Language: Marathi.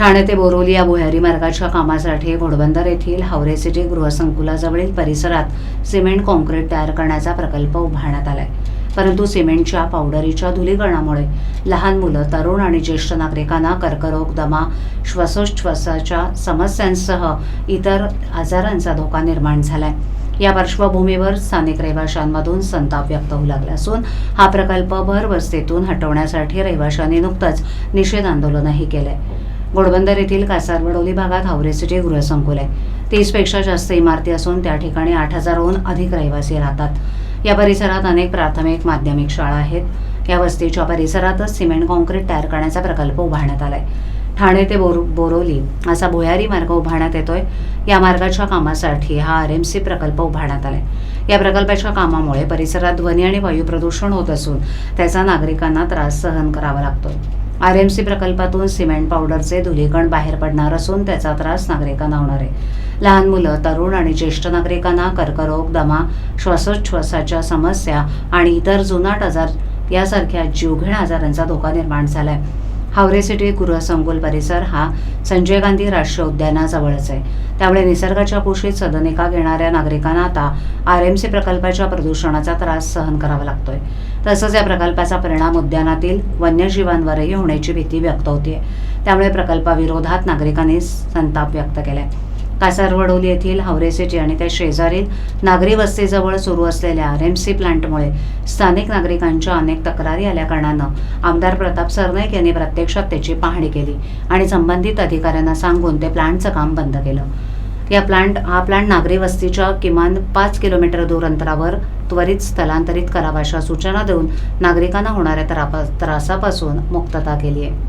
ठाणे ते बोरोली या भुयारी मार्गाच्या कामासाठी घोडबंदर येथील हावरे सिटी गृहसंकुलाजवळील परिसरात सिमेंट कॉन्क्रीट तयार करण्याचा प्रकल्प उभारण्यात आलाय. परंतु सिमेंटच्या पावडरीच्या धुलीकरणामुळे लहान मुलं तरुण आणि ज्येष्ठ नागरिकांना कर्करोग दमा श्वासोच्छ्वासाच्या समस्यांसह इतर आजारांचा धोका निर्माण झालाय. या पार्श्वभूमीवर स्थानिक रहिवाशांमधून संताप व्यक्त होऊ लागला असून हा प्रकल्प भर वस्तीतून हटवण्यासाठी रहिवाशांनी नुकतंच निषेध आंदोलनही केलंय. घोडबंदर येथील कासारवडोली भागात हावरे गृहसंकुल आहे. तीसपेक्षा जास्त इमारती असून त्या ठिकाणी आठ हजारहून अधिक रहिवासी राहतात. या परिसरात अनेक प्राथमिक माध्यमिक शाळा आहेत. या वस्तीच्या परिसरातच सिमेंट कॉन्क्रीट तयार करण्याचा प्रकल्प उभारण्यात आलाय. ठाणे ते बोर बोरोली असा भुयारी मार्ग उभारण्यात येतोय. या मार्गाच्या कामासाठी हा आर एम सी प्रकल्प उभारण्यात आलाय. या प्रकल्पाच्या कामामुळे परिसरात ध्वनी आणि वायू प्रदूषण होत असून त्याचा नागरिकांना त्रास सहन करावा लागतोय. आर एम सी प्रकल्पातून सिमेंट पावडरचे धुलीकण बाहेर पडणार असून त्याचा त्रास नागरिकांना होणार आहे. लहान मुलं तरुण आणि ज्येष्ठ नागरिकांना कर्करोग दमा श्वासोच्छ्वासाच्या समस्या आणि इतर जुनाट आजार यासारख्या जीवघेण आजारांचा धोका निर्माण झाला आहे हावरे सिटी गृहसंकुल परिसर हा संजय गांधी राष्ट्रीय उद्यानाजवळच आहे. त्यामुळे निसर्गाच्या कुशीत सदनिका घेणाऱ्या नागरिकांना आता आर एम सी प्रकल्पाच्या प्रदूषणाचा त्रास सहन करावा लागतोय. तसंच या प्रकल्पाचा परिणाम उद्यानातील वन्यजीवांवरही होण्याची भीती व्यक्त होतीये. त्यामुळे प्रकल्पाविरोधात नागरिकांनी संताप व्यक्त केलाय. कासारवडोली येथील हावरे सिटी आणि त्या शेजारील नागरी वस्तीजवळ सुरू असलेल्या आर एम सी प्लांटमुळे स्थानिक नागरिकांच्या अनेक तक्रारी आल्या कारणानं आमदार प्रताप सरनाईक यांनी प्रत्यक्षात त्याची पाहणी केली आणि संबंधित अधिकाऱ्यांना सांगून ते प्लांटचं काम बंद केलं. या प्लांट हा प्लांट नागरी वस्तीच्या किमान पाच किलोमीटर दूर अंतरावर त्वरित स्थलांतरित करावा अशा सूचना देऊन नागरिकांना होणाऱ्या त्रापा त्रासापासून मुक्तता केली आहे.